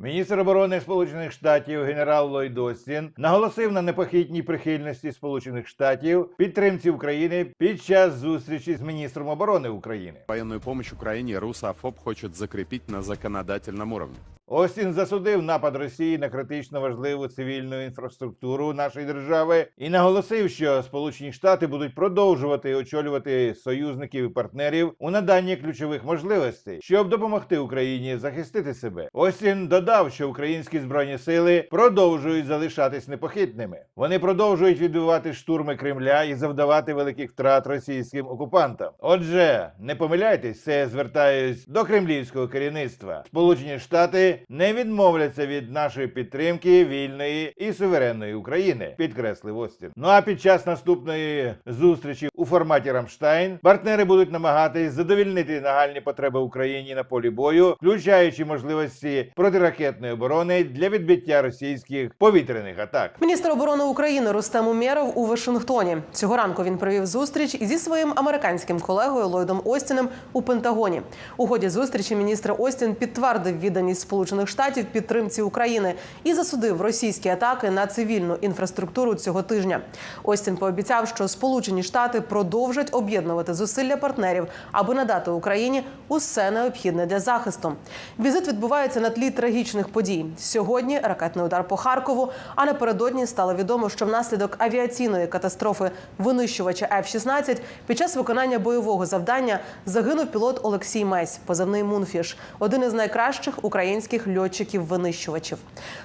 Міністр оборони Сполучених Штатів генерал Ллойд Остін наголосив на непохитній прихильності Сполучених Штатів підтримці України під час зустрічі з міністром оборони України. Военную Україні руса ФОП хочуть закріпити на законодательному уровне. Остін засудив напад Росії на критично важливу цивільну інфраструктуру нашої держави і наголосив, що Сполучені Штати будуть продовжувати очолювати союзників і партнерів у наданні ключових можливостей, щоб допомогти Україні захистити себе. Остін додав, що українські збройні сили продовжують залишатись непохитними. Вони продовжують відбивати штурми Кремля і завдавати великих втрат російським окупантам. Отже, не помиляйтесь, це звертаюсь до кремлівського керівництва. Сполучені Штати не відмовляться від нашої підтримки вільної і суверенної України, підкреслив Остін. Ну а під час наступної зустрічі у форматі Рамштайн партнери будуть намагатись задовільнити нагальні потреби Україні на полі бою, включаючи можливості протиракетної оборони для відбиття російських повітряних атак. Міністр оборони України Рустем Умєров у Вашингтоні. Цього ранку він провів зустріч зі своїм американським колегою Ллойдом Остіним у Пентагоні. У ході зустрічі міністр Остін підтвердив відданість Сполучених Штатів підтримці України і засудив російські атаки на цивільну інфраструктуру цього тижня. Остін пообіцяв, що Сполучені Штати продовжать об'єднувати зусилля партнерів, аби надати Україні усе необхідне для захисту. Візит відбувається на тлі трагічних подій. Сьогодні ракетний удар по Харкову. А напередодні стало відомо, що внаслідок авіаційної катастрофи винищувача F-16 під час виконання бойового завдання загинув пілот Олексій Месь, позивний Мунфіш, один із найкращих українських льотчиків-винищувачів.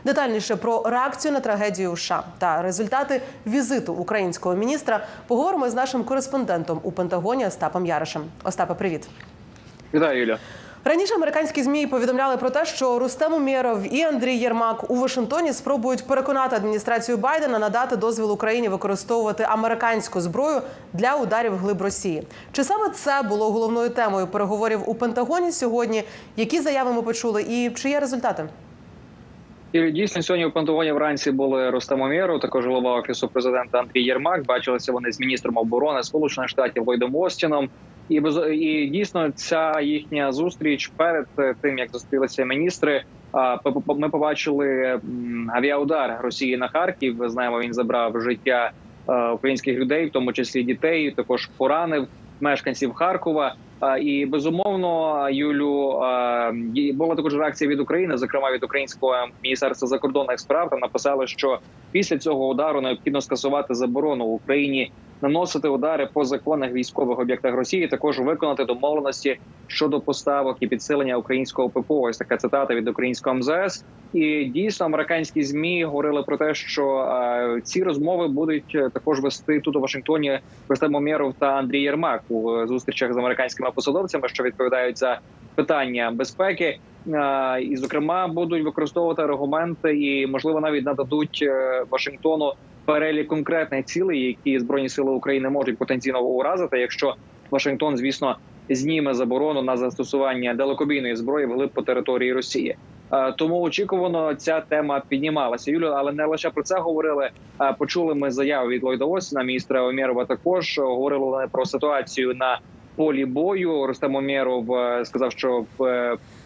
Детальніше про реакцію на трагедію в США та результати візиту українського міністра поговоримо з нашим кореспондентом у Пентагоні Остапом Яришем. Остапе, привіт. Вітаю, Юля. Раніше американські змі повідомляли про те, що Рустем Умєров і Андрій Єрмак у Вашингтоні спробують переконати адміністрацію Байдена надати дозвіл Україні використовувати американську зброю для ударів глиб Росії. Чи саме це було головною темою переговорів у Пентагоні сьогодні? Які заяви ми почули, і чи є результати? І дійсно сьогодні у Пентагоні вранці були Рустем Умєров, також голова офісу президента Андрій Єрмак. Бачилися вони з міністром оборони Сполучених Штатів Ллойдом Остіном. І без і дійсно ця їхня зустріч перед е, тим як зустрілися міністри. а, Ми побачили авіаудар Росії на Харків. Ви знаємо, він забрав життя е, українських людей, в тому числі дітей. Також поранив мешканців Харкова. І безумовно, Юлю була також реакція від України, зокрема від українського міністерства закордонних справ. Там написали, що після цього удару необхідно скасувати заборону в Україні наносити удари по законних військових об'єктах Росії. Також виконати домовленості щодо поставок і підсилення українського ППО. Ось така цитата від українського МЗС. І дійсно американські змі говорили про те, що е, ці розмови будуть е, також вести тут у Вашингтоні Рустем Умєров та Андрій Єрмак у е, зустрічах з американськими посадовцями, що відповідають за питання безпеки. Е, І, зокрема, будуть використовувати аргументи і, можливо, навіть нададуть Вашингтону перелік конкретних цілей, які збройні сили України можуть потенційно уразити, якщо Вашингтон, звісно, зніме заборону на застосування далекобійної зброї вглиб по території Росії. Е, Тому очікувано ця тема піднімалася. Юлю, але не лише про це говорили. Е, Почули ми заяву від Ллойда Остіна, міністра Омєрова. Також говорили про ситуацію на полі бою. Рустем Омєров е, сказав, що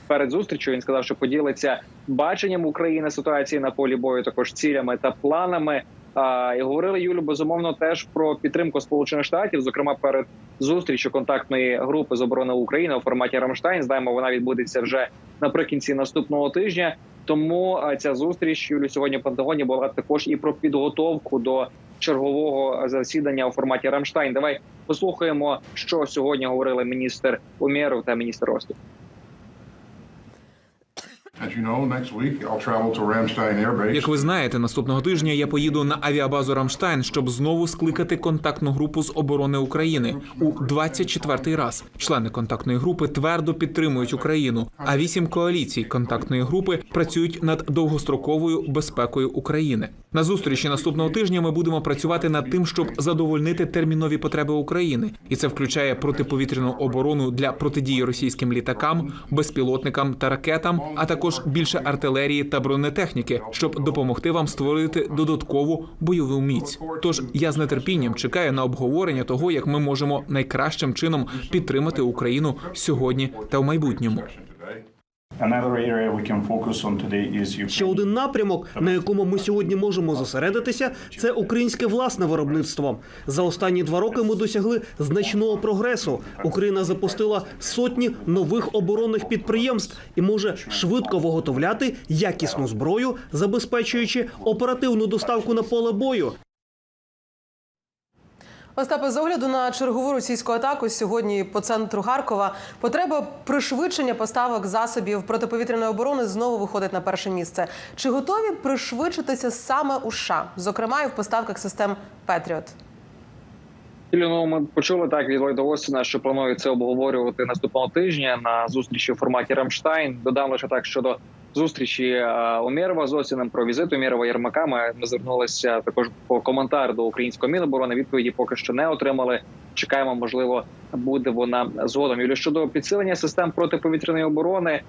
перед зустрічю він сказав, що поділиться баченням України ситуації на полі бою, також цілями та планами. А, і говорили Юлю безумовно теж про підтримку Сполучених Штатів, зокрема перед зустрічю контактної групи з оборони України у форматі Рамштайн. Знаємо, вона відбудеться вже наприкінці наступного тижня. Тому ця зустріч Юлю сьогодні в Пентагоні була також і про підготовку до чергового засідання у форматі Рамштайн. Давай послухаємо, що сьогодні говорили міністр Умєров та міністр Ростів. Як ви знаєте, наступного тижня я поїду на авіабазу Рамштайн, щоб знову скликати контактну групу з оборони України у 24-й раз. Члени контактної групи твердо підтримують Україну. А вісім коаліцій контактної групи працюють над довгостроковою безпекою України. На зустрічі наступного тижня ми будемо працювати над тим, щоб задовольнити термінові потреби України, і це включає протиповітряну оборону для протидії російським літакам, безпілотникам та ракетам, а також більше артилерії та бронетехніки, щоб допомогти вам створити додаткову бойову міць. Тож я з нетерпінням чекаю на обговорення того, як ми можемо найкращим чином підтримати Україну сьогодні та в майбутньому. Ще один напрямок, на якому ми сьогодні можемо зосередитися, це українське власне виробництво. За останні два роки ми досягли значного прогресу. Україна запустила сотні нових оборонних підприємств і може швидко виготовляти якісну зброю, забезпечуючи оперативну доставку на поле бою. Остапе, з огляду на чергову російську атаку сьогодні по центру Харкова потреба пришвидшення поставок засобів протиповітряної оборони знову виходить на перше місце. Чи готові пришвидшитися саме у США, зокрема і в поставках систем Петріот? Ну, ми почули так від Ллойда Остіна, що планують це обговорювати наступного тижня на зустрічі в форматі Рамштайн. Додам лише так щодо зустрічі е, Умєрова з Осіним, про візит Умєрова Єрмака. Ми, ми звернулися також по коментар до українського міноборони. Відповіді поки що не отримали. Чекаємо, можливо, буде вона згодом. Юлі щодо підсилення систем протиповітряної оборони.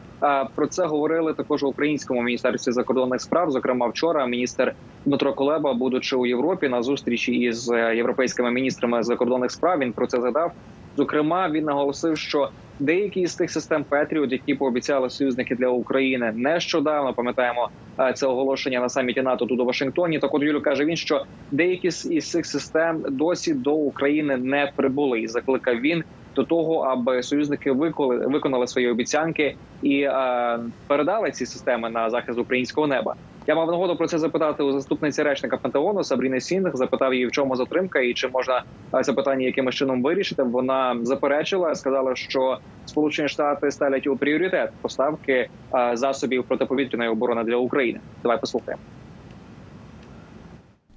Про це говорили також у українському міністерстві закордонних справ. Зокрема, вчора міністр Дмитро Кулеба, будучи у Європі на зустрічі із е, європейськими міністрами закордонних справ, він про це згадав. Зокрема, він наголосив, що деякі з тих систем Петріот, які пообіцяли союзники для України, нещодавно пам'ятаємо е, це оголошення на саміті НАТО тут у Вашингтоні. Так от Юлю каже він, що деякі з цих систем досі до України не прибули, і закликав він до того, аби союзники виконали, виконали свої обіцянки і е, передали ці системи на захист українського неба. Я мав нагоду про це запитати у заступниці речника Пентагону Сабріни Сінг. Запитав її, в чому затримка і чи можна е, це питання якимось чином вирішити. Вона заперечила, сказала, що Сполучені Штати ставлять у пріоритет поставки е, засобів протиповітряної оборони для України. Давай послухаємо.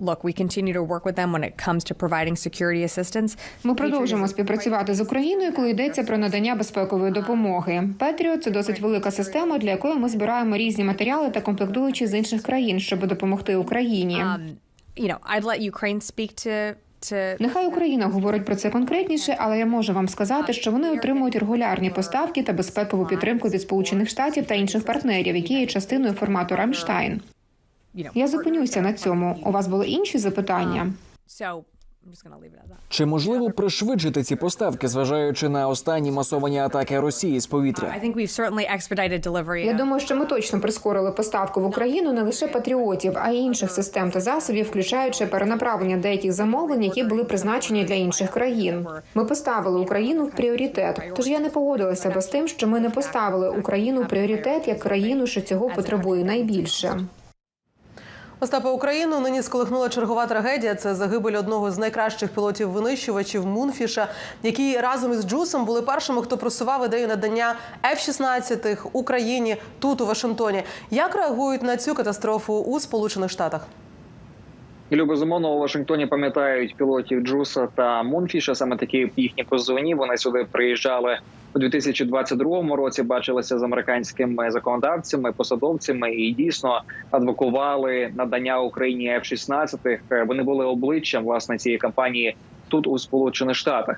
Look, we continue to work with them when it comes to providing security assistance. Ми продовжимо співпрацювати з Україною, коли йдеться про надання безпекової допомоги. Петріот це досить велика система, для якої ми збираємо різні матеріали та комплектуючі з інших країн, щоб допомогти Україні. Um, you know, I'd let Ukraine speak to Нехай Україна говорить про це конкретніше, але я можу вам сказати, що вони отримують регулярні поставки та безпекову підтримку від Сполучених Штатів та інших партнерів, які є частиною формату Рамштайн. Я зупинюся на цьому. У вас були інші запитання? That. Чи можливо пришвидшити ці поставки, зважаючи на останні масовані атаки Росії з повітря? Я думаю, що ми точно прискорили поставку в Україну не лише патріотів, а й інших систем та засобів, включаючи перенаправлення деяких замовлень, які були призначені для інших країн. Ми поставили Україну в пріоритет. Тож я не погодилася би з тим, що ми не поставили Україну в пріоритет як країну, що цього потребує найбільше. Остапа Україну нині сколихнула чергова трагедія. Це загибель одного з найкращих пілотів винищувачів Мунфіша, які разом із Джусом були першими, хто просував ідею надання F-16 Україні тут у Вашингтоні. Як реагують на цю катастрофу у Сполучених Штатах? Ілю, безумовно, у Вашингтоні пам'ятають пілотів Джуса та Мунфіша. Саме такі їхні позивні. Вони сюди приїжджали у 2022 році. Бачилися з американськими законодавцями, посадовцями і дійсно адвокували надання Україні F-16. Вони були обличчям власне цієї кампанії тут у Сполучених Штатах.